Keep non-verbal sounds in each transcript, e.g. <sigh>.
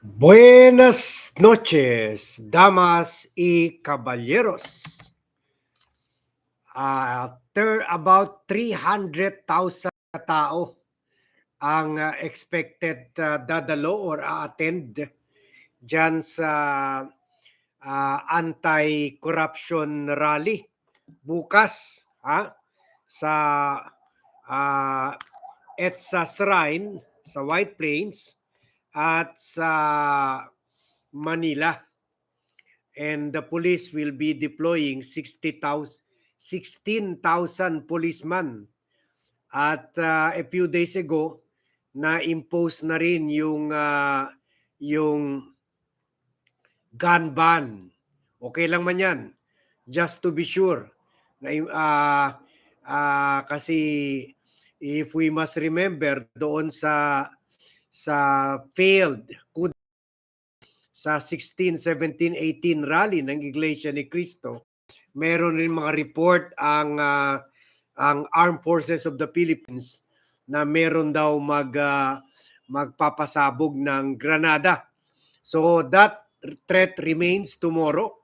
Buenas noches, damas y caballeros. Ah, ter about 300,000 tao ang ah, expected ah, dadalo or attend dyan sa ah, anti-corruption rally bukas ha sa ah, EDSA Shrine sa White Plains at sa Manila. And the police will be deploying 60,000 16,000 policemen. At uh, a few days ago, na-impose na rin yung uh, yung gun ban. Okay lang man yan. Just to be sure. Na, uh, uh, kasi if we must remember doon sa sa failed coup sa 16, 17, 18 rally ng Iglesia ni Cristo, meron rin mga report ang uh, ang Armed Forces of the Philippines na meron daw mag uh, magpapasabog ng granada. So that threat remains tomorrow.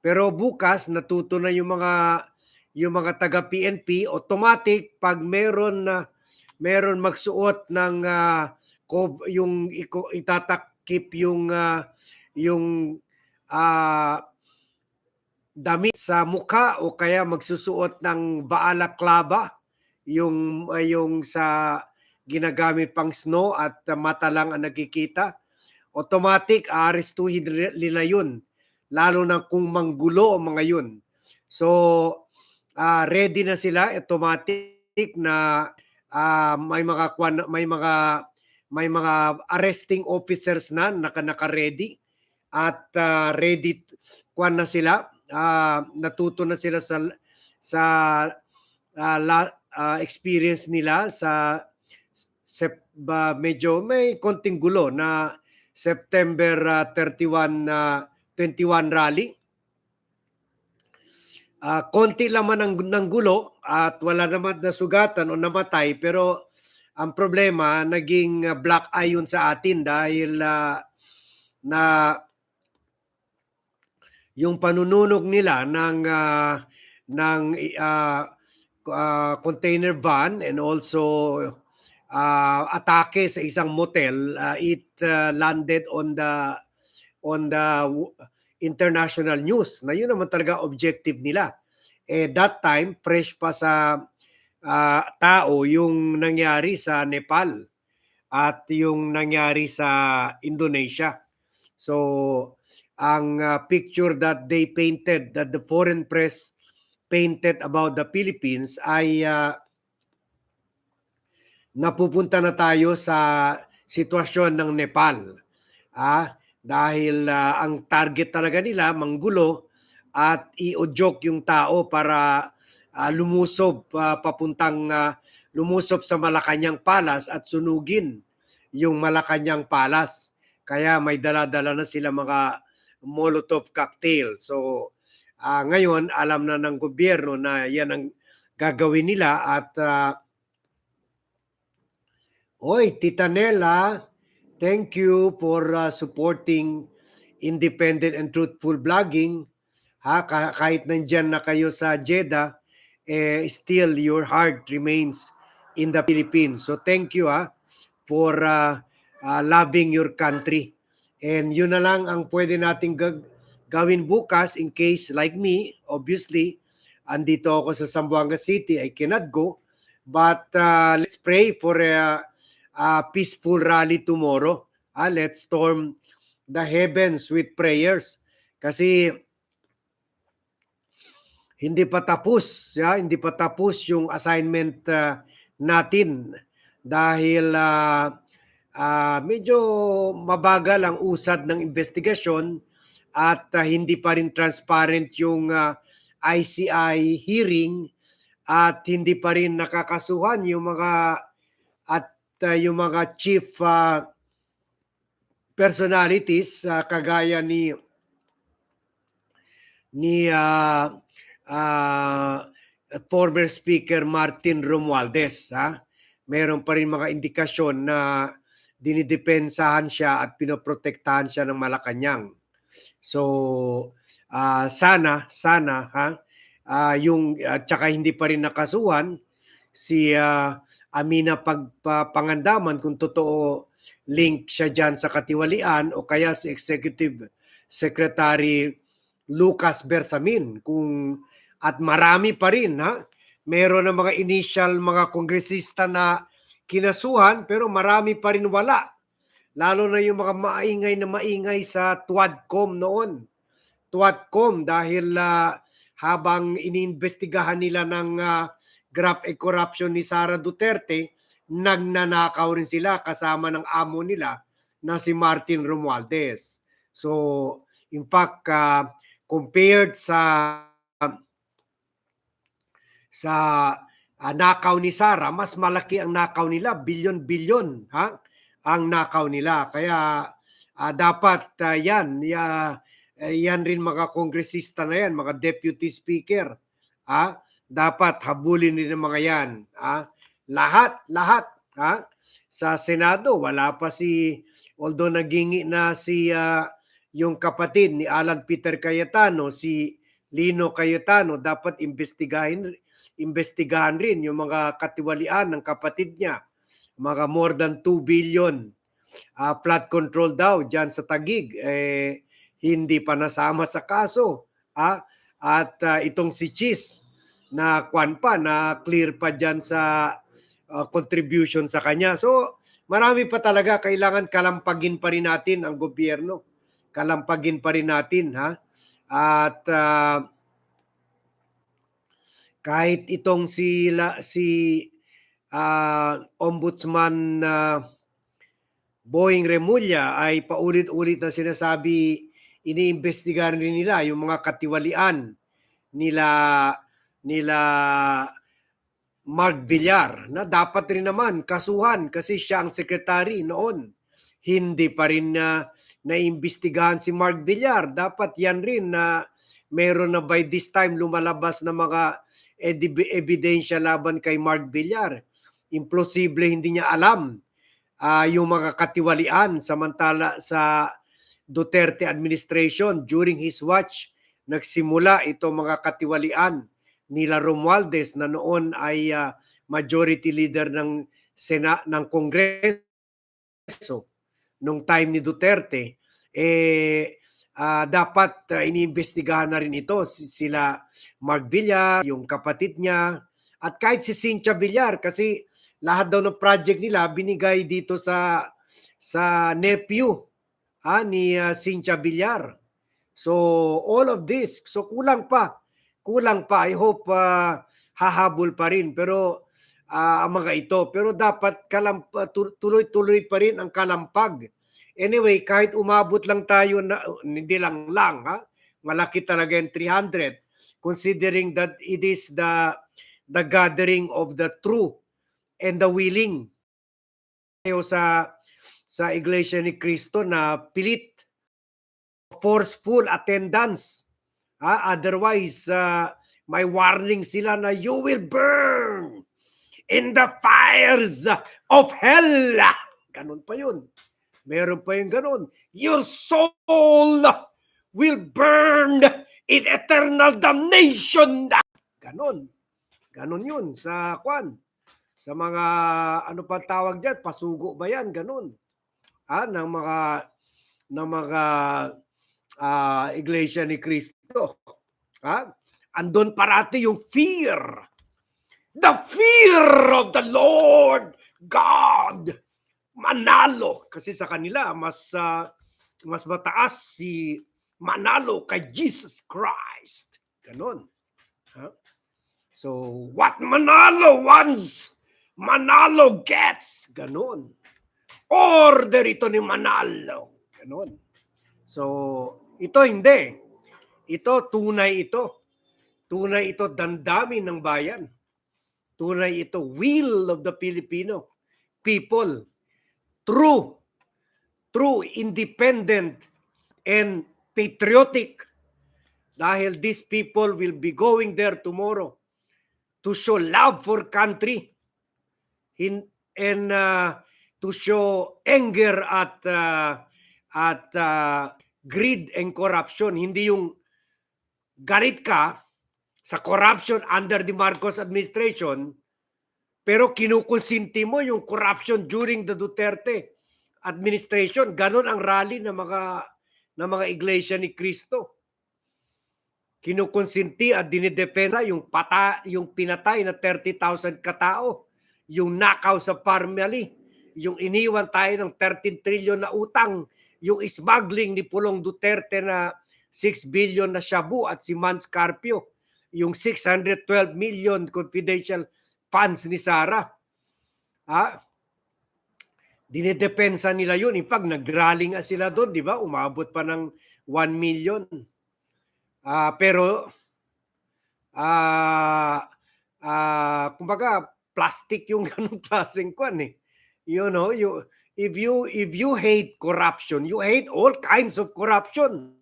Pero bukas natuto na yung mga yung mga taga PNP automatic pag meron na uh, meron magsuot ng uh, yung itatakip yung uh, yung uh, damit sa mukha o kaya magsusuot ng baalaklaba yung uh, yung sa ginagamit pang snow at uh, mata lang ang nakikita automatic aarestuhin nila yun lalo na kung manggulo ang mga yun. So uh, ready na sila automatic na uh, may mga may mga may mga arresting officers na naka naka-ready at uh, ready kwan na sila uh, natuto na sila sa sa uh, la, uh, experience nila sa sep, uh, medyo may konting gulo na September uh, 31 uh, 21 rally. Uh, konti laman ng, ng gulo at wala naman na sugatan o namatay pero ang problema, naging uh, black eye yun sa atin dahil uh, na yung panununog nila ng uh, ng uh, uh, container van and also uh, atake sa isang motel uh, it uh, landed on the on the international news na yun naman talaga objective nila. Eh that time fresh pa sa uh, tao yung nangyari sa Nepal at yung nangyari sa Indonesia. So, ang uh, picture that they painted, that the foreign press painted about the Philippines ay uh, napupunta na tayo sa sitwasyon ng Nepal. Ah, dahil uh, ang target talaga nila manggulo at i-joke yung tao para uh, lumusob uh, papuntang uh, lumusob sa Malacanang Palace at sunugin yung Malacanang Palace. Kaya may dala-dala na sila mga Molotov cocktail. So uh, ngayon alam na ng gobyerno na yan ang gagawin nila at uh, Oy, Tita Nela, thank you for uh, supporting independent and truthful blogging. Ha, kahit nandiyan na kayo sa Jeddah, eh, still your heart remains in the Philippines. So thank you ha, for uh, uh, loving your country. And yun na lang ang pwede nating gag- gawin bukas in case like me, obviously, andito ako sa Zamboanga City, I cannot go. But uh, let's pray for a, a peaceful rally tomorrow. Uh, let's storm the heavens with prayers. Kasi hindi pa tapos, ya, hindi pa tapos yung assignment uh, natin. Dahil uh, uh, medyo mabagal ang usad ng investigasyon at uh, hindi pa rin transparent yung uh, ICI hearing at hindi pa rin nakakasuhan yung mga at uh, yung mga chief uh, personalities uh, kagaya ni ni uh, uh, former Speaker Martin Romualdez. Ha? Meron pa rin mga indikasyon na dinidepensahan siya at pinoprotektahan siya ng Malacanang. So ah, sana sana ha ah, yung at saka hindi pa rin nakasuhan si ah, Amina Pagpapangandaman kung totoo link siya dyan sa katiwalian o kaya si Executive Secretary Lucas Bersamin kung at marami pa rin ha? Meron ng mga initial mga kongresista na kinasuhan pero marami pa rin wala. Lalo na yung mga maingay na maingay sa Tuadcom noon. Tuadcom dahil ah, habang iniimbestigahan nila ng ah, graft and corruption ni Sara Duterte nagnanakaw rin sila kasama ng amo nila na si Martin Romualdez. So in fact ah, compared sa sa ah, nakaw ni Sara, mas malaki ang nakaw nila, bilyon-bilyon ha? Ang nakaw nila. Kaya ah, dapat ah, yan, ya, eh, yan rin mga kongresista na yan, mga deputy speaker. Ha? Dapat habulin din mga yan. Ha? Lahat, lahat. Ha? Sa Senado, wala pa si, although nagingi na si ah, yung kapatid ni Alan Peter Cayetano, si Lino Cayetano, dapat imbestigahin imbestigahan rin yung mga katiwalian ng kapatid niya. Mga more than 2 billion ah, flood control daw dyan sa Tagig. Eh, hindi pa nasama sa kaso. Ah, at ah, itong si Chis na kwan pa, na clear pa dyan sa ah, contribution sa kanya. So, marami pa talaga kailangan kalampagin pa rin natin ang gobyerno. Kalampagin pa rin natin ha. At ah, kahit itong si la, si ah, Ombudsman na Boeing Remulla ay paulit-ulit na sinasabi iniimbestigahan rin nila yung mga katiwalian nila nila Mark Villar na dapat rin naman kasuhan kasi siya ang sekretary noon. Hindi pa rin na naimbestigahan si Mark Villar. Dapat yan rin na meron na by this time lumalabas na mga ebidensya laban kay Mark Villar. Imposible hindi niya alam ah, yung mga katiwalian samantala sa Duterte administration during his watch nagsimula itong mga katiwalian nila Romualdez na noon ay ah, majority leader ng Sena ng Kongreso nung time ni Duterte eh ah, dapat ah, iniimbestigahan na rin ito si- sila Mark Villar, yung kapatid niya at kahit si Cynthia Villar kasi lahat daw ng project nila binigay dito sa sa nephew ah, ni ah, Cynthia Villar. So all of this, so kulang pa. Kulang pa. I hope ah, hahabol pa rin pero ah, ang mga ito pero dapat kalamp tu- tuloy-tuloy pa rin ang kalampag. Anyway, kahit umabot lang tayo na hindi lang lang ha. Malaki talaga yung 300 considering that it is the the gathering of the true and the willing. Tayo sa sa Iglesia ni Cristo na pilit forceful attendance. Ah, otherwise, ah, may warning sila na you will burn in the fires of hell. Ganun pa yun. Meron pa yung ganun. Your soul will burn in eternal damnation. Ganun. Ganun yun sa kwan. Sa mga, ano pa tawag dyan, pasugo ba yan? Ganun. Ah, ng mga, ng mga ah, iglesia ni Cristo. Ha? Andun parati yung fear. The fear of the Lord God. Manalo. Kasi sa kanila, mas, ah, mas mataas si manalo kay Jesus Christ. Ganon. Ha? So, what Manalo wants, Manalo gets. Ganon. Order ito ni Manalo. Ganon. So, ito hindi. Ito, tunay ito. Tunay ito, dandami ng bayan. Tunay ito, will of the Filipino people. True. True, independent, and patriotic. Dahil these people will be going there tomorrow to show love for country in, and uh, to show anger at uh, at uh, greed and corruption. Hindi yung galit ka sa corruption under the Marcos administration, pero kinukonsinti mo yung corruption during the Duterte administration. Ganon ang rally ng mga ng mga iglesia ni Cristo. Kinukonsinti at dinidepensa yung pata, yung pinatay na 30,000 katao, yung nakaw sa family, yung iniwan tayo ng 13 trillion na utang, yung smuggling ni Pulong Duterte na 6 billion na shabu at si Mans Carpio, yung 612 million confidential funds ni Sara. Ha? Dinidepensa nila yun. In fact, nagrally nga sila doon, di ba? Umabot pa ng 1 million. Ah, pero ah ah kumbaga plastic yung <laughs> ganung klaseng kwan eh. You know, you if you if you hate corruption, you hate all kinds of corruption.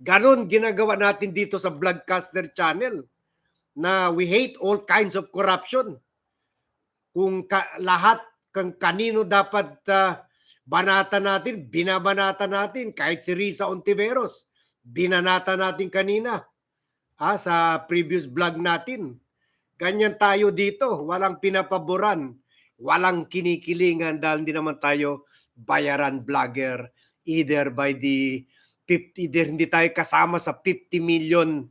Ganon ginagawa natin dito sa Vlogcaster channel na we hate all kinds of corruption. Kung ka, lahat kung kanino dapat ah, banata natin, binabanata natin kahit si Risa Ontiveros binanata natin kanina ah, sa previous vlog natin. Ganyan tayo dito, walang pinapaboran, walang kinikilingan dahil hindi naman tayo bayaran vlogger either by the 50, either hindi tayo kasama sa 50 million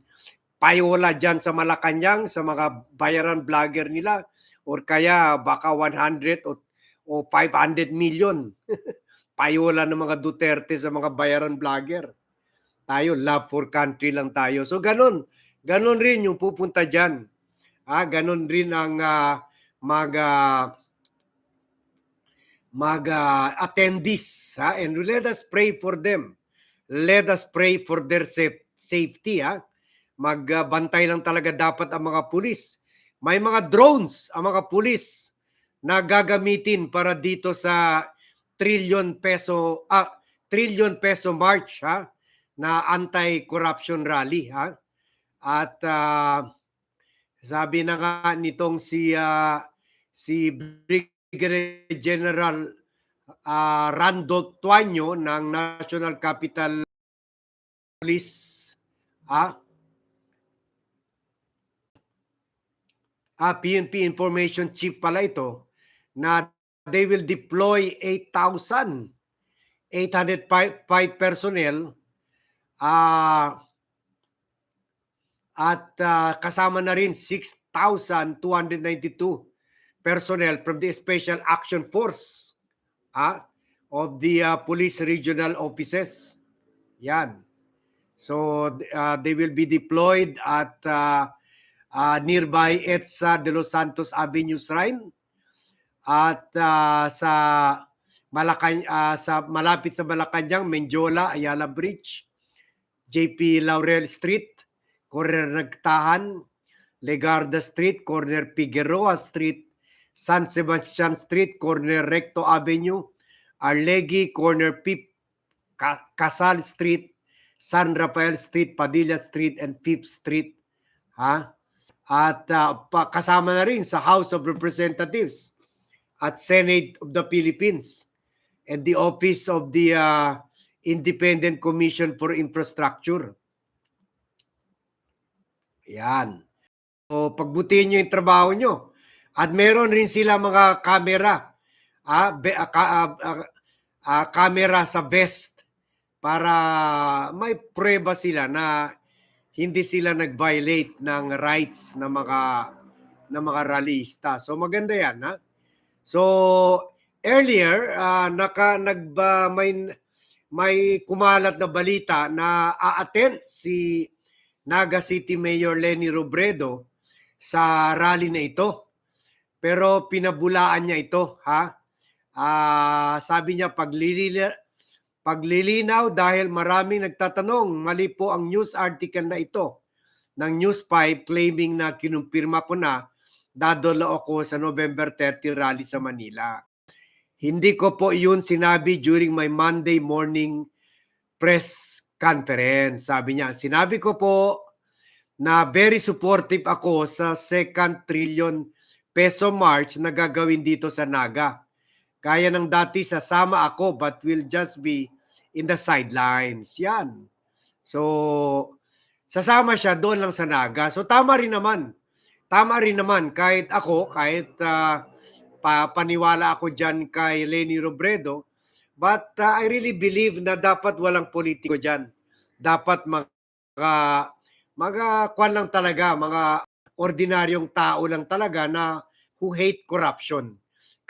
payola dyan sa Malacanang sa mga bayaran vlogger nila or kaya baka 100 o, o 500 million <laughs> payola ng mga Duterte sa mga bayaran vlogger tayo, love for country lang tayo. So ganun, ganun rin yung pupunta diyan. Ah, ganun rin ang uh, mag uh, attendees ha and let us pray for them. Let us pray for their safe, safety ha. Magbantay lang talaga dapat ang mga pulis. May mga drones ang mga pulis na gagamitin para dito sa trillion peso ah, trillion peso march ha na anti-corruption rally ha. At uh, sabi na nga nitong si uh, si Brigadier General uh, Randolph Tuanyo ng National Capital Police ah ah, PNP Information Chief pala ito na they will deploy 8,000 805 personnel Ah at uh, kasama na rin 6,292 personnel from the Special Action Force ah, of the uh, police regional offices. Yan. So uh, they will be deployed at uh, uh, nearby EDSA de Los Santos Avenue Shrine at uh, sa Malacan uh, sa malapit sa Malacanang, Menjola, Ayala Bridge JP Laurel Street, corner Nagtahan, Legarda Street, corner Figueroa Street, San Sebastian Street, corner Recto Avenue, Arlegui, corner Pip, Casal Street, San Rafael Street, Padilla Street, and Fifth Street. Ha? At uh, kasama na rin sa House of Representatives at Senate of the Philippines and the Office of the uh, Independent Commission for Infrastructure. Yan. So, pagbutihin nyo yung trabaho nyo. At meron rin sila mga camera. Ah, be, ah, ah, ah, ah, camera sa vest para may prueba sila na hindi sila nag-violate ng rights ng mga ng mga rallyista. So maganda 'yan, ha. So earlier uh, naka nagba may may kumalat na balita na a-attend si Naga City Mayor Lenny Robredo sa rally na ito. Pero pinabulaan niya ito, ha? Uh, sabi niya paglilila, paglilinaw dahil maraming nagtatanong, mali po ang news article na ito ng News 5 claiming na kinumpirma ko na dadalo ako sa November 30 rally sa Manila. Hindi ko po yun sinabi during my Monday morning press conference. Sabi niya, sinabi ko po na very supportive ako sa second trillion peso march na gagawin dito sa Naga. Gaya ng dati, sasama ako but will just be in the sidelines. Yan. So, sasama siya doon lang sa Naga. So, tama rin naman. Tama rin naman. Kahit ako, kahit ah, pa, paniwala ako dyan kay Lenny Robredo, but ah, I really believe na dapat walang politiko dyan. Dapat mga, mga kwan lang talaga, mga ordinaryong tao lang talaga na who hate corruption.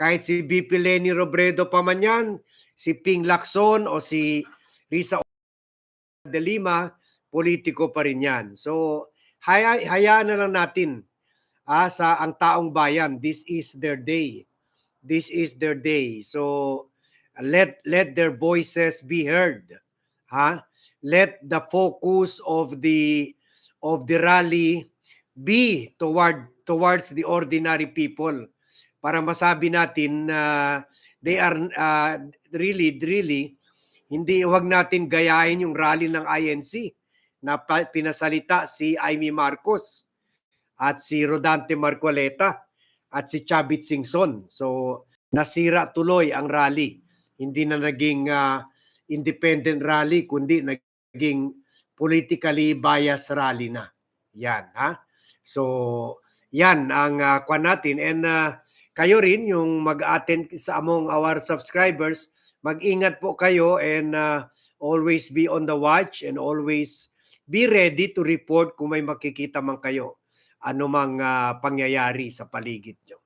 Kahit si BP Lenny Robredo pa man yan, si Ping Lacson o si Risa de Lima, politiko pa rin yan. So, haya, hayaan na lang natin ah, sa ang taong bayan. This is their day. This is their day. So, let let their voices be heard. Ha? Let the focus of the of the rally be toward towards the ordinary people para masabi natin na they are uh, really really hindi wag natin gayahin yung rally ng INC na pinasalita si Amy Marcos at si Rodante Marcoleta at si Chavit Singson. So nasira tuloy ang rally. Hindi na naging ah, independent rally kundi naging politically biased rally na. Yan ha. So yan ang uh, kwan natin and ah, kayo rin yung mag-attend sa among our subscribers, mag-ingat po kayo and uh, always be on the watch and always be ready to report kung may makikita man kayo anumang ah, pangyayari sa paligid nyo.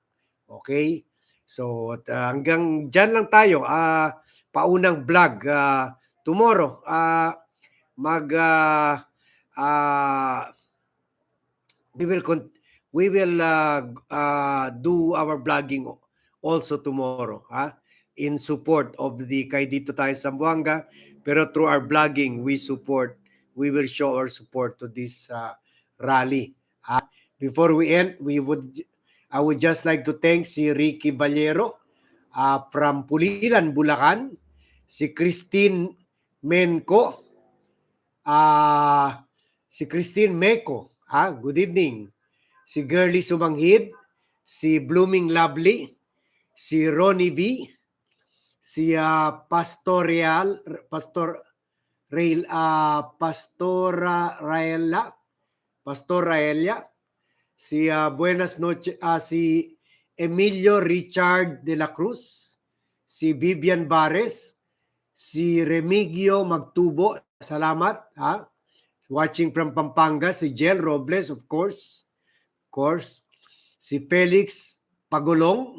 Okay? So ah, hanggang dyan lang tayo. ah paunang vlog. ah, tomorrow, ah, mag ah, ah, we will con- we will uh, uh, do our vlogging also tomorrow ha? In support of the kay dito tayo sa Zamboanga pero through our vlogging we support we will show our support to this uh, rally ha? Before we end we would I would just like to thank si Ricky Valero uh, from Pulilan Bulacan si Christine Menco ah si Christine Meco ha? Good evening si Girly Sumanghid, si Blooming Lovely, si Ronnie V, si ah, Pastoral, Pastor Rail, ah, Pastora Raela, Pastor Raelia, si ah, Buenas noches, ah, si Emilio Richard de la Cruz, si Vivian Bares, si Remigio Magtubo, salamat ha. Watching from Pampanga, si Jel Robles, of course course, si Felix Pagulong,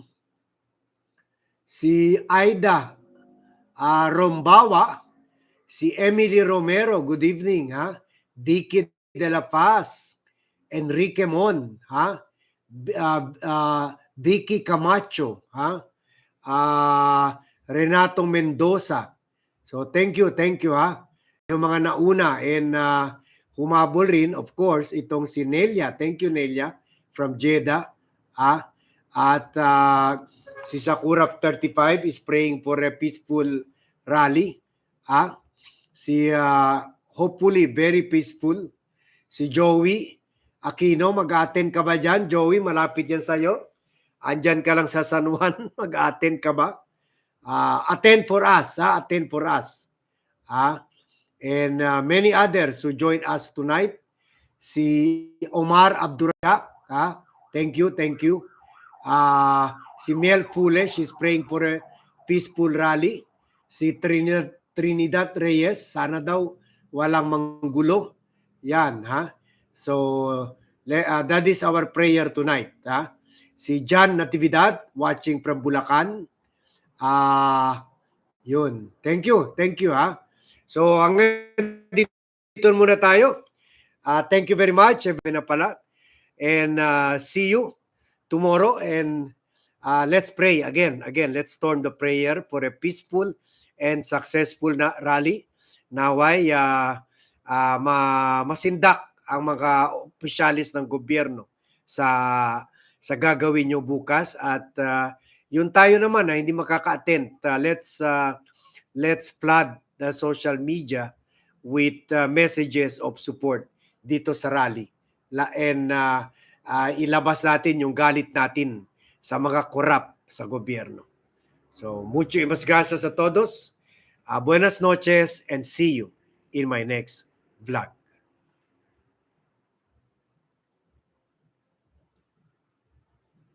si Aida ah, Rombawa, si Emily Romero, good evening, ha? Vicky De La Paz, Enrique Mon, ha? Ah, ah, Vicky Camacho, ha? Ah, Renato Mendoza. So thank you, thank you ha. Yung mga nauna and ah, humabol rin of course itong si Nelia. Thank you Nelia from Jeddah. Ah, at ah, si Sakura 35 is praying for a peaceful rally. Ah, si ah, hopefully very peaceful. Si Joey Aquino, mag-attend ka ba dyan? Joey, malapit yan sa'yo. Andyan ka lang sa San Juan, <laughs> mag-attend ka ba? Ah, attend for us, ha? attend for us. Ha? And ah, many others who join us tonight. Si Omar Abdurazak, ha? Thank you, thank you. Ah, si Mel Fule, she's praying for a peaceful rally. Si Trinidad, Trinidad Reyes, sana daw walang manggulo. Yan, ha? So, ah, that is our prayer tonight, ha? Si John Natividad, watching from Bulacan. Ah, yun. Thank you, thank you, ha? So, hanggang dito muna tayo. Ah, thank you very much, Evan na pala. And uh, see you tomorrow. And uh, let's pray again. Again, let's turn the prayer for a peaceful and successful na rally. Naway uh, uh, ma masindak ang mga opisyalis ng gobyerno sa sa gagawin nyo bukas at uh, yun tayo naman na hindi makaka-attend. Uh, let's uh, let's flood the social media with uh, messages of support dito sa rally. And uh, uh, ilabas natin yung galit natin sa mga korap sa gobyerno. So, mucho y mas gracias a todos. Ah, buenas noches and see you in my next vlog.